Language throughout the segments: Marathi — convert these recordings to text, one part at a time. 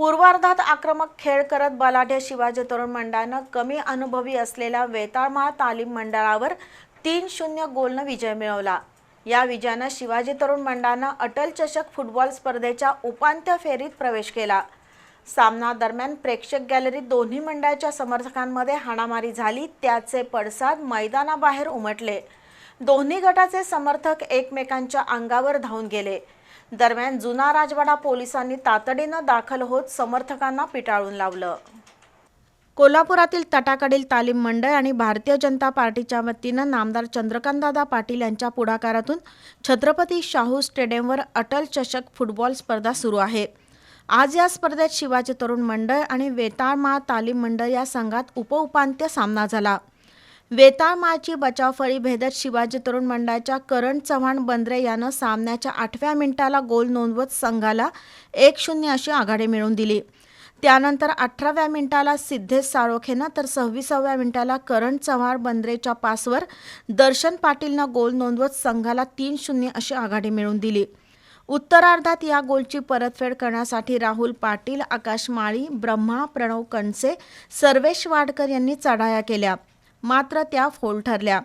पूर्वार्धात आक्रमक खेळ करत बलाढ्य शिवाजी तरुण मंडळानं कमी अनुभवी असलेल्या वेताळमाळ तालीम मंडळावर तीन शून्य गोलनं विजय मिळवला. या विजयानं शिवाजी तरुण मंडळानं अटल चषक फुटबॉल स्पर्धेच्या उपांत्य फेरीत प्रवेश केला. सामना दरम्यान प्रेक्षक गॅलरीत दोन्ही मंडळाच्या समर्थकांमध्ये हाणामारी झाली त्याचे पडसाद मैदानाबाहेर उमटले. दोन्ही गटाचे समर्थक एकमेकांच्या अंगावर धावून गेले. दरम्यान जुना राजवाडा पोलिसांनी तातडीनं दाखल होत समर्थकांना पिटाळून लावलं. कोल्हापुरातील तटाकडील तालीम मंडळ आणि भारतीय जनता पार्टीच्या वतीनं नामदार चंद्रकांतदादा पाटील यांच्या पुढाकारातून छत्रपती शाहू स्टेडियमवर अटल चषक फुटबॉल स्पर्धा सुरू आहे. आज या स्पर्धेत शिवाजी तरुण मंडळ आणि वेताळमाळ तालीम मंडळ या संघात उपउपांत्य सामना झाला. वेताळमाळची बचावफळी भेदत शिवाजी तरुण मंडळाच्या करण चव्हाण बंद्रे यानं सामन्याच्या आठव्या मिनिटाला गोल नोंदवत संघाला एक शून्य अशी आघाडी मिळवून दिली. त्यानंतर अठराव्या मिनिटाला सिद्धेश साळोखेनं तर सव्वीसाव्या मिनिटाला करण चव्हाण बंद्रेच्या पासवर दर्शन पाटीलनं गोल नोंदवत संघाला तीन शून्य अशी आघाडी मिळवून दिली. उत्तरार्धात या गोलची परतफेड करण्यासाठी राहुल पाटील आकाश माळी ब्रह्मा प्रणव कणसे सर्वेश वाडकर यांनी चढाया केल्या. मात्र त्या फोल ठरल्या.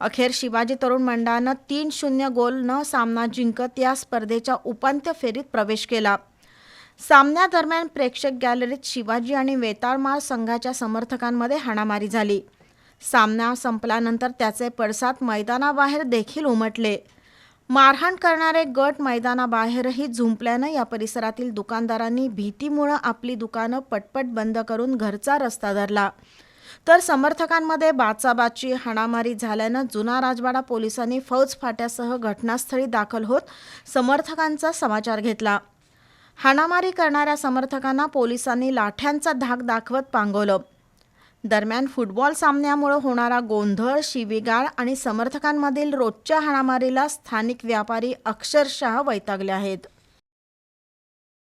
अखेर शिवाजी तरुण मंडळानं तीन शून्य गोल न सामना जिंकत या स्पर्धेच्या उपांत्य फेरीत प्रवेश केला. सामन्यादरम्यान प्रेक्षक गॅलरीत शिवाजी आणि वेताळमाळ संघाच्या समर्थकांमध्ये हाणामारी झाली. सामना संपल्यानंतर त्याचे पडसाद मैदानाबाहेर देखील उमटले. मारहाण करणारे गट मैदानाबाहेरही झुंपल्यानं या परिसरातील दुकानदारांनी भीतीमुळं आपली दुकानं पटपट बंद करून घरचा रस्ता धरला. तर समर्थकांमध्ये बाचाबाची हाणामारी झाल्यानं जुना राजवाडा पोलिसांनी फौज फाट्यासह घटनास्थळी दाखल होत समर्थकांचा समाचार घेतला. हाणामारी करणाऱ्या समर्थकांना पोलिसांनी लाठ्यांचा धाक दाखवत पांगवलं. दरम्यान फुटबॉल सामन्यामुळे होणारा गोंधळ शिवीगाळ आणि समर्थकांमधील रोजच्या हाणामारीला स्थानिक व्यापारी अक्षरशः वैतागले आहेत.